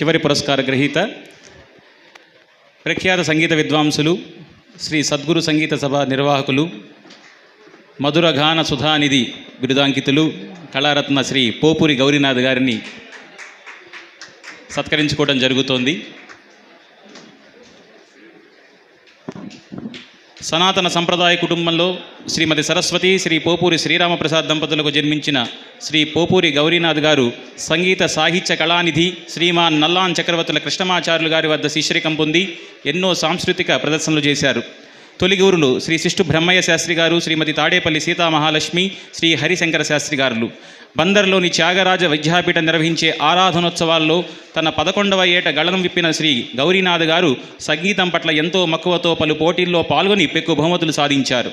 చివరి పురస్కార గ్రహీత ప్రఖ్యాత సంగీత విద్వాంసులు శ్రీ సద్గురు సంగీత సభ నిర్వాహకులు మధుర గాన సుధానిధి బిరుదాంకితులు కళారత్న శ్రీ పోపూరి గౌరీనాథ్ గారిని సత్కరించుకోవడం జరుగుతోంది. సనాతన సంప్రదాయ కుటుంబంలో శ్రీమతి సరస్వతి శ్రీ పోపూరి శ్రీరామప్రసాద్ దంపతులకు జన్మించిన శ్రీ పోపూరి గౌరీనాథ్ గారు సంగీత సాహిత్య కళానిధి శ్రీమాన్ నల్లాన్ చక్రవర్తుల కృష్ణమాచార్యులు గారి వద్ద శిష్యరికం పొంది ఎన్నో సాంస్కృతిక ప్రదర్శనలు చేశారు. తొలి గురులు శ్రీ శిష్టు బ్రహ్మయ్య శాస్త్రి గారు శ్రీమతి తాడేపల్లి సీతామహాలక్ష్మి శ్రీ హరిశంకర శాస్త్రి గారులు. బందర్లోని త్యాగరాజ విద్యాపీఠం నిర్వహించే ఆరాధనోత్సవాల్లో తన పదకొండవ ఏట గళం విప్పిన శ్రీ గౌరీనాథ్ గారు సంగీతం పట్ల ఎంతో మక్కువతో పలు పోటీల్లో పాల్గొని పెక్కు బహుమతులు సాధించారు.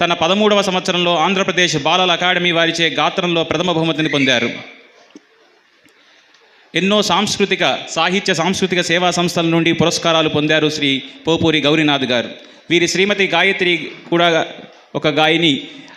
తన పదమూడవ సంవత్సరంలో ఆంధ్రప్రదేశ్ బాలల అకాడమీ వారిచే గాత్రంలో ప్రథమ బహుమతిని పొందారు. ఎన్నో సాంస్కృతిక సాహిత్య సాంస్కృతిక సేవా సంస్థల నుండి పురస్కారాలు పొందారు శ్రీ పోపూరి గౌరీనాథ్ గారు. వీరి శ్రీమతి గాయత్రి కూడా ఒక గాయని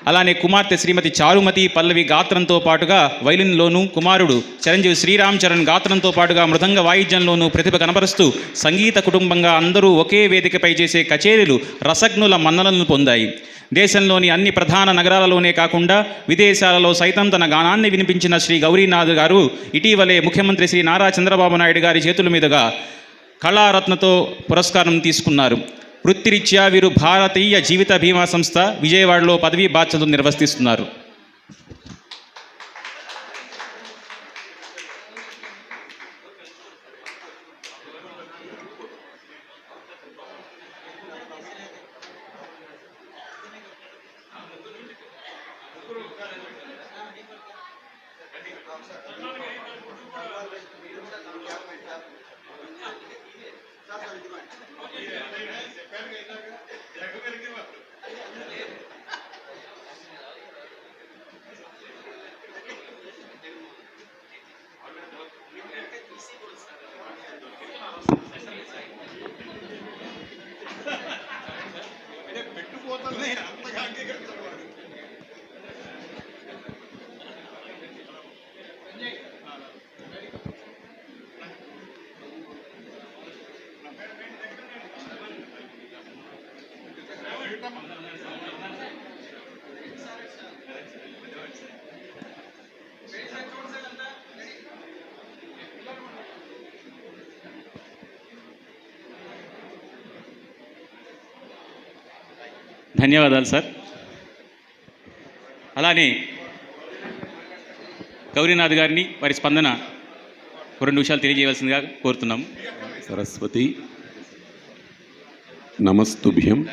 అలానే కుమార్తె శ్రీమతి చారుమతి పల్లవి గాత్రంతో పాటుగా వైలిన్లోనూ కుమారుడు చిరంజీవి శ్రీరామ్ చరణ్ గాత్రంతో పాటుగా మృదంగ వాయిద్యంలోనూ ప్రతిభ కనబరుస్తూ సంగీత కుటుంబంగా అందరూ ఒకే వేదికపై చేసే కచేరీలు రసజ్ఞుల మన్ననలను పొందాయి. దేశంలోని అన్ని ప్రధాన నగరాలలోనే కాకుండా విదేశాలలో సైతం తన గానాన్ని వినిపించిన శ్రీ గౌరీనాథ్ గారు ఇటీవలే ముఖ్యమంత్రి శ్రీ నారా చంద్రబాబు నాయుడు గారి చేతుల మీదుగా కళారత్నతో పురస్కారం తీసుకున్నారు. వృత్తిరీత్యా వీరు భారతీయ జీవిత బీమా సంస్థ విజయవాడలో పదవీ బాధ్యతలు నిర్వర్తిస్తున్నారు ధన్యవాదాలు సార్. అలానే గౌరీనాథ్ గారిని వారి స్పందన రెండు విషయాలు తెలియజేయవలసిందిగా కోరుతున్నాము. సరస్వతి నమస్తుభ్యం.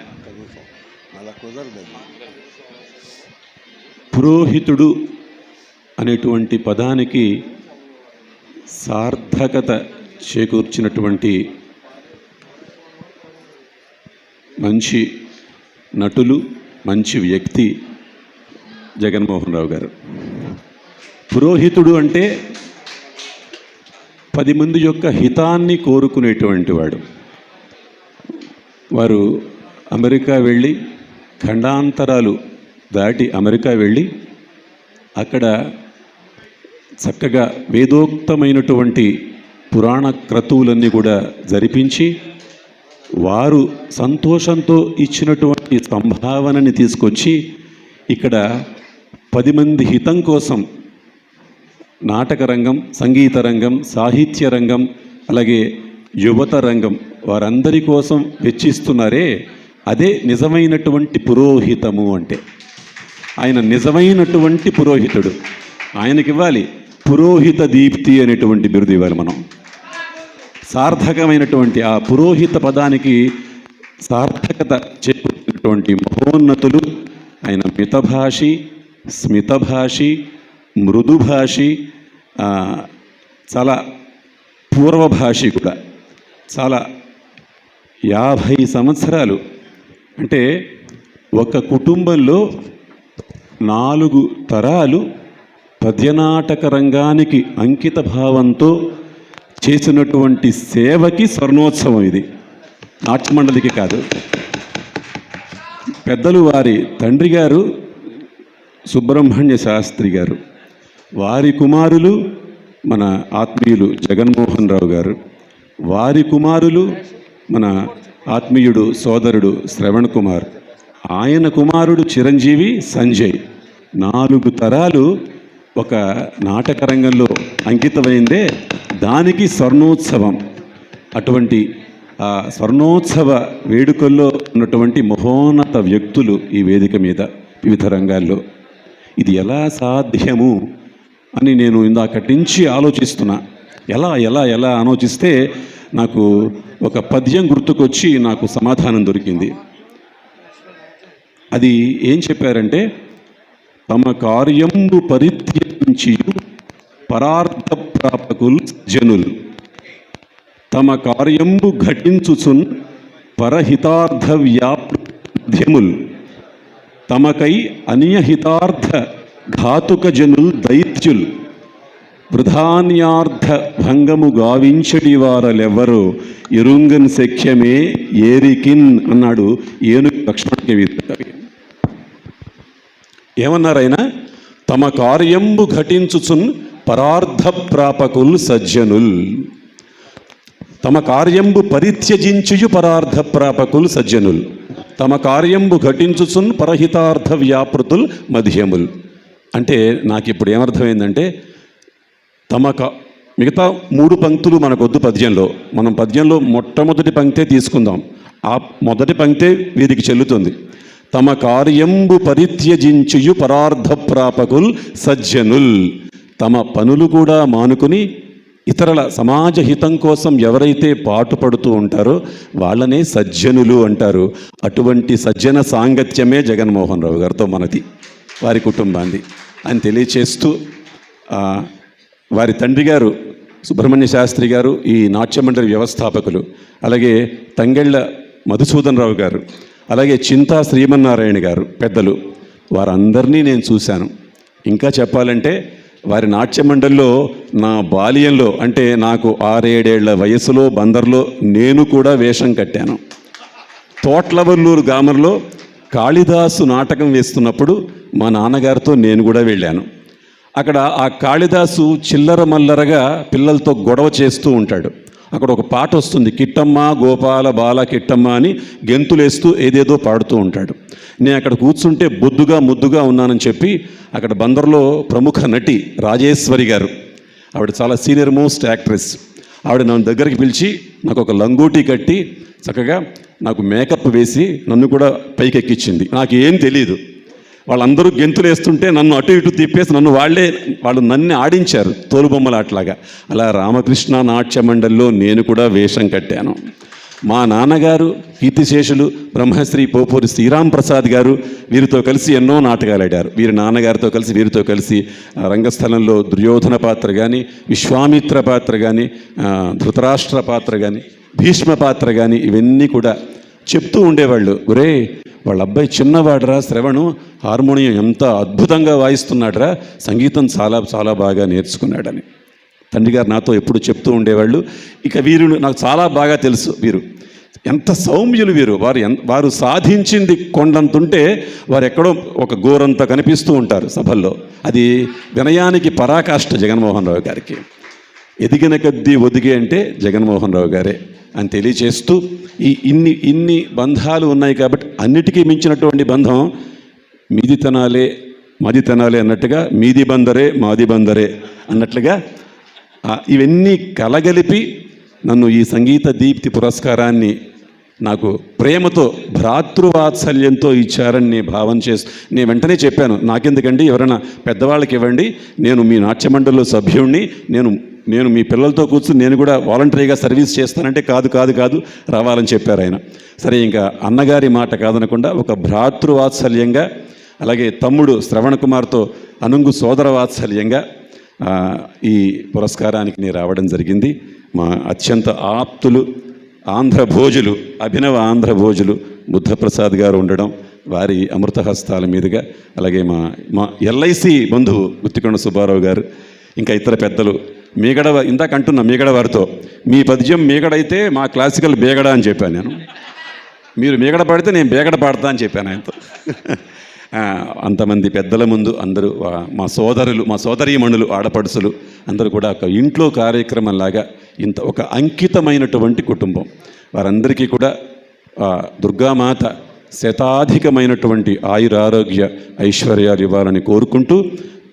పురోహితుడు అనేటువంటి పదానికి సార్థకత చేకూర్చినటువంటి మంచి నటులు మంచి వ్యక్తి జగన్మోహన్ రావు గారు. పురోహితుడు అంటే పది మంది యొక్క హితాన్ని కోరుకునేటువంటి వాడు. వారు అమెరికా వెళ్ళి ఖండాంతరాలు దాటి అమెరికా వెళ్ళి అక్కడ చక్కగా వేదోక్తమైనటువంటి పురాణ క్రతువులన్నీ కూడా జరిపించి వారు సంతోషంతో ఇచ్చినటువంటి సంభావనని తీసుకొచ్చి ఇక్కడ పది మంది హితం కోసం నాటక రంగం సంగీత రంగం సాహిత్య రంగం అలాగే యువత రంగం వారందరి కోసం వెచ్చిస్తున్నారే అదే నిజమైనటువంటి పురోహితము అంటే. ఆయన నిజమైనటువంటి పురోహితుడు. ఆయనకి ఇవ్వాలి పురోహిత దీప్తి అనేటువంటి బిరుదు ఇవ్వాలి మనం. సార్థకమైనటువంటి ఆ పురోహిత పదానికి సార్థకత చేకూర్చినటువంటి మహోన్నతులు ఆయన మితభాషి స్మితభాషి మృదుభాషి చాలా పూర్వభాషి కూడా. చాలా యాభై సంవత్సరాలు. అంటే ఒక కుటుంబంలో నాలుగు తరాలు పద్యనాటక రంగానికి అంకిత భావంతో చేసినటువంటి సేవకి స్వర్ణోత్సవం ఇది. నాట్యమండలికి కాదు. పెద్దలు వారి తండ్రి గారు సుబ్రహ్మణ్య శాస్త్రి గారు వారి కుమారులు మన ఆత్మీయులు జగన్మోహన్ రావు గారు వారి కుమారులు మన ఆత్మీయుడు సోదరుడు శ్రవణ్ కుమార్ ఆయన కుమారుడు చిరంజీవి సంజయ్. నాలుగు తరాలు ఒక నాటకరంగంలో అంకితమైందే. దానికి స్వర్ణోత్సవం. అటువంటి ఆ స్వర్ణోత్సవ వేడుకల్లో ఉన్నటువంటి మహోన్నత వ్యక్తులు ఈ వేదిక మీద వివిధ రంగాల్లో. ఇది ఎలా సాధ్యము అని నేను ఇందాకటి నుంచి ఆలోచిస్తున్నా. ఎలా ఎలా ఎలా ఆలోచిస్తే నాకు ఒక పద్యం గుర్తుకొచ్చి నాకు సమాధానం దొరికింది. అది ఏం చెప్పారంటే తమ కార్యంబు పరిత్యజించి పరార్థ ప్రాపకులు జనులు. తమ కార్యంబు ఘటించుచున్ పరహితార్థ వ్యాప్యములు తమకై అన్యహితార్థ ఘాతుక జనులు దైత్యులు. వృధాన్యార్థ భంగము గావించడి వారలెవ్వరో ఇరుంగన్ శక్యమే ఏరికిన్ అన్నాడు ఏనుగు లక్ష్మణ కవి ఏమన్నారైనా తమ కార్యంబు ఘటించుచున్ పరార్థ ప్రాపకుల్ సజ్జనుల్. తమ కార్యంబు పరిత్యజించుయు పరార్థ ప్రాపకుల్ సజ్జనుల్. తమ కార్యంబు ఘటించుచున్ పరహితార్థ వ్యాపృతుల్ మధ్యముల్. అంటే నాకు ఇప్పుడు ఏమర్థమైందంటే తమ క మిగతా మూడు పంక్తులు మనకొద్దు పద్యంలో. మనం పద్యంలో మొట్టమొదటి పంక్తే తీసుకుందాం. ఆ మొదటి పంక్తే వీరికి చెల్లుతుంది. తమ కార్యంబు పరిత్యజించుయు పరార్థ ప్రాపకుల్ సజ్జనుల్. తమ పనులు కూడా మానుకుని ఇతరుల సమాజ హితం కోసం ఎవరైతే పాటుపడుతూ ఉంటారో వాళ్ళనే సజ్జనులు అంటారు. అటువంటి సజ్జన సాంగత్యమే జగన్మోహన్ రావు గారితో మనది వారి కుటుంబాన్ని అని తెలియచేస్తూ వారి తండ్రి గారు సుబ్రహ్మణ్య శాస్త్రి గారు ఈ నాట్యమండలి వ్యవస్థాపకులు అలాగే తంగెళ్ళ మధుసూదన్ రావు గారు అలాగే చింతా శ్రీమన్నారాయణ గారు పెద్దలు వారందరినీ నేను చూశాను. ఇంకా చెప్పాలంటే వారి నాట్య మండలిలో నా బాల్యంలో అంటే నాకు ఆరేడేళ్ళ వయసులో బందర్లో నేను కూడా వేషం కట్టాను. తోట్లవల్లూరు గ్రామంలో కాళిదాసు నాటకం వేస్తున్నప్పుడు మా నాన్నగారితో నేను కూడా వెళ్ళాను. అక్కడ ఆ కాళిదాసు చిల్లర మల్లరగా పిల్లలతో గొడవ చేస్తూ ఉంటాడు. అక్కడ ఒక పాట వస్తుంది కిట్టమ్మ గోపాల బాల కిట్టమ్మ అని గెంతులేస్తూ ఏదేదో పాడుతూ ఉంటాడు. నేను అక్కడ కూర్చుంటే బొద్దుగా ముద్దుగా ఉన్నానని చెప్పి అక్కడ బందర్లో ప్రముఖ నటి రాజేశ్వరి గారు ఆవిడ చాలా సీనియర్ మోస్ట్ యాక్ట్రెస్. ఆవిడ నన్ను దగ్గరికి పిలిచి నాకు ఒక లంగోటి కట్టి చక్కగా నాకు మేకప్ వేసి నన్ను కూడా పైకెక్కించింది. నాకు ఏం తెలియదు వాళ్ళందరూ గెంతులు వేస్తుంటే నన్ను అటు ఇటు తిప్పేసి నన్ను వాళ్ళే వాళ్ళు నన్ను ఆడించారు తోలుబొమ్మలాట్లాగా. అలా రామకృష్ణ నాట్య మండలిలో నేను కూడా వేషం కట్టాను. మా నాన్నగారు కీర్తిశేషులు బ్రహ్మశ్రీ పోపూరి శ్రీరామ్ ప్రసాద్ గారు వీరితో కలిసి ఎన్నో నాటకాలు ఆడారు. వీరి నాన్నగారితో కలిసి వీరితో కలిసి రంగస్థలంలో దుర్యోధన పాత్ర కానీ విశ్వామిత్ర పాత్ర కానీ ధృతరాష్ట్ర పాత్ర కానీ భీష్మ పాత్ర కానీ ఇవన్నీ కూడా చెప్తూ ఉండేవాళ్ళు ఒరే వాళ్ళ అబ్బాయి చిన్నవాడరా శ్రవణు హార్మోనియం ఎంత అద్భుతంగా వాయిస్తున్నాడరా సంగీతం చాలా చాలా బాగా నేర్చుకున్నాడని. తండ్రి గారు నాతో ఎప్పుడు చెప్తూ ఉండేవాళ్ళు. ఇక వీరు నాకు చాలా బాగా తెలుసు వీరు. ఎంత సౌమ్యులు వీరు. వారు ఎంత వారు సాధించింది కొండంతుంటే వారు ఎక్కడో ఒక గోరంత కనిపిస్తూ ఉంటారు సభల్లో. అది వినయానికి పరాకాష్ట జగన్మోహన్ రావు గారికి. ఎదిగిన కొద్దీ ఒదిగే అంటే జగన్మోహన్ రావు గారే. అని తెలియజేస్తూ ఈ ఇన్ని ఇన్ని బంధాలు ఉన్నాయి కాబట్టి అన్నిటికీ మించినటువంటి బంధం మీదితనాలే మాదితనాలే అన్నట్టుగా మీది బందరే మాది బందరే అన్నట్లుగా ఇవన్నీ కలగలిపి నన్ను ఈ సంగీత దీప్తి పురస్కారాన్ని నాకు ప్రేమతో భ్రాతృవాత్సల్యంతో ఇచ్చారని నేను భావం చేస్తూ నేను వెంటనే చెప్పాను నాకెందుకండి ఎవరైనా పెద్దవాళ్ళకి ఇవ్వండి నేను మీ నాట్యమండలిలో సభ్యుణ్ణి నేను నేను మీ పిల్లలతో కూర్చుని నేను కూడా వాలంటరీగా సర్వీస్ చేస్తానంటే కాదు కాదు కాదు రావాలని చెప్పారు ఆయన. సరే ఇంకా అన్నగారి మాట కాదనకుండా ఒక భ్రాతృవాత్సల్యంగా అలాగే తమ్ముడు శ్రవణ్ కుమార్తో అనుంగు సోదర వాత్సల్యంగా ఈ పురస్కారానికి నేను రావడం జరిగింది. మా అత్యంత ఆప్తులు ఆంధ్ర భోజులు అభినవ ఆంధ్ర భోజులు బుద్ధప్రసాద్ గారు ఉండడం వారి అమృతహస్తాల మీదుగా అలాగే మా మా ఎల్ఐసి బంధువు గుత్తికొండ సుబ్బారావు గారు ఇంకా ఇతర పెద్దలు మీగడ ఇందాక అంటున్నా మీగడ వారితో మీ పద్యం మీగడైతే మా క్లాసికల్ బేగడ అని చెప్పాను నేను. మీరు మీగడ పాడితే నేను బేగడ పాడతా అని చెప్పాను ఆయనతో. అంతమంది పెద్దల ముందు అందరూ మా సోదరులు మా సోదరీమణులు ఆడపడుసులు అందరూ కూడా ఒక ఇంట్లో కార్యక్రమంలాగా ఇంత ఒక అంకితమైనటువంటి కుటుంబం. వారందరికీ కూడా దుర్గామాత శతాధికమైనటువంటి ఆయురారోగ్య ఐశ్వర్యాలు ఇవ్వాలని కోరుకుంటూ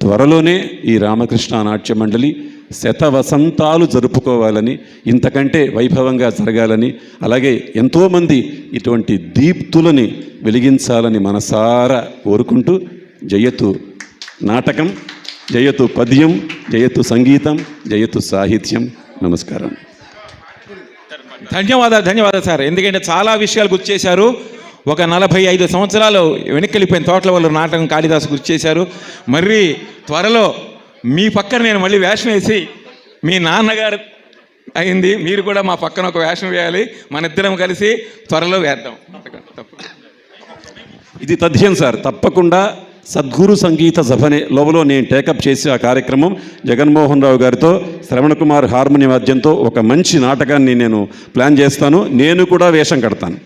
త్వరలోనే ఈ రామకృష్ణ నాట్య మండలి శత వసంతాలు జరుపుకోవాలని ఇంతకంటే వైభవంగా జరగాలని అలాగే ఎంతోమంది ఇటువంటి దీప్తులని వెలిగించాలని మనసారా కోరుకుంటూ జయతు నాటకం జయతు పద్యం జయతు సంగీతం జయతు సాహిత్యం. నమస్కారం. ధన్యవాదాలు ధన్యవాదాలు సార్. ఎందుకంటే చాలా విషయాలు గుర్తు చేశారు. ఒక నలభై ఐదు సంవత్సరాలు వెనక్కి తోటల వాళ్ళు నాటకం కాళిదాసు గుర్తు చేశారు. మరి త్వరలో మీ పక్కన నేను మళ్ళీ వేషం వేసి మీ నాన్నగారు అయింది మీరు కూడా మా పక్కన ఒక వేషం వేయాలి మన ఇద్దరం కలిసి త్వరలో వేద్దాం. ఇది తథ్యం సార్. తప్పకుండా సద్గురు సంగీత సభనే లోపల నేను టేకప్ చేసి ఆ కార్యక్రమం జగన్మోహన్ రావు గారితో శ్రవణ కుమార్ హార్మోని వాద్యంతో ఒక మంచి నాటకాన్ని నేను ప్లాన్ చేస్తాను. నేను కూడా వేషం కడతాను.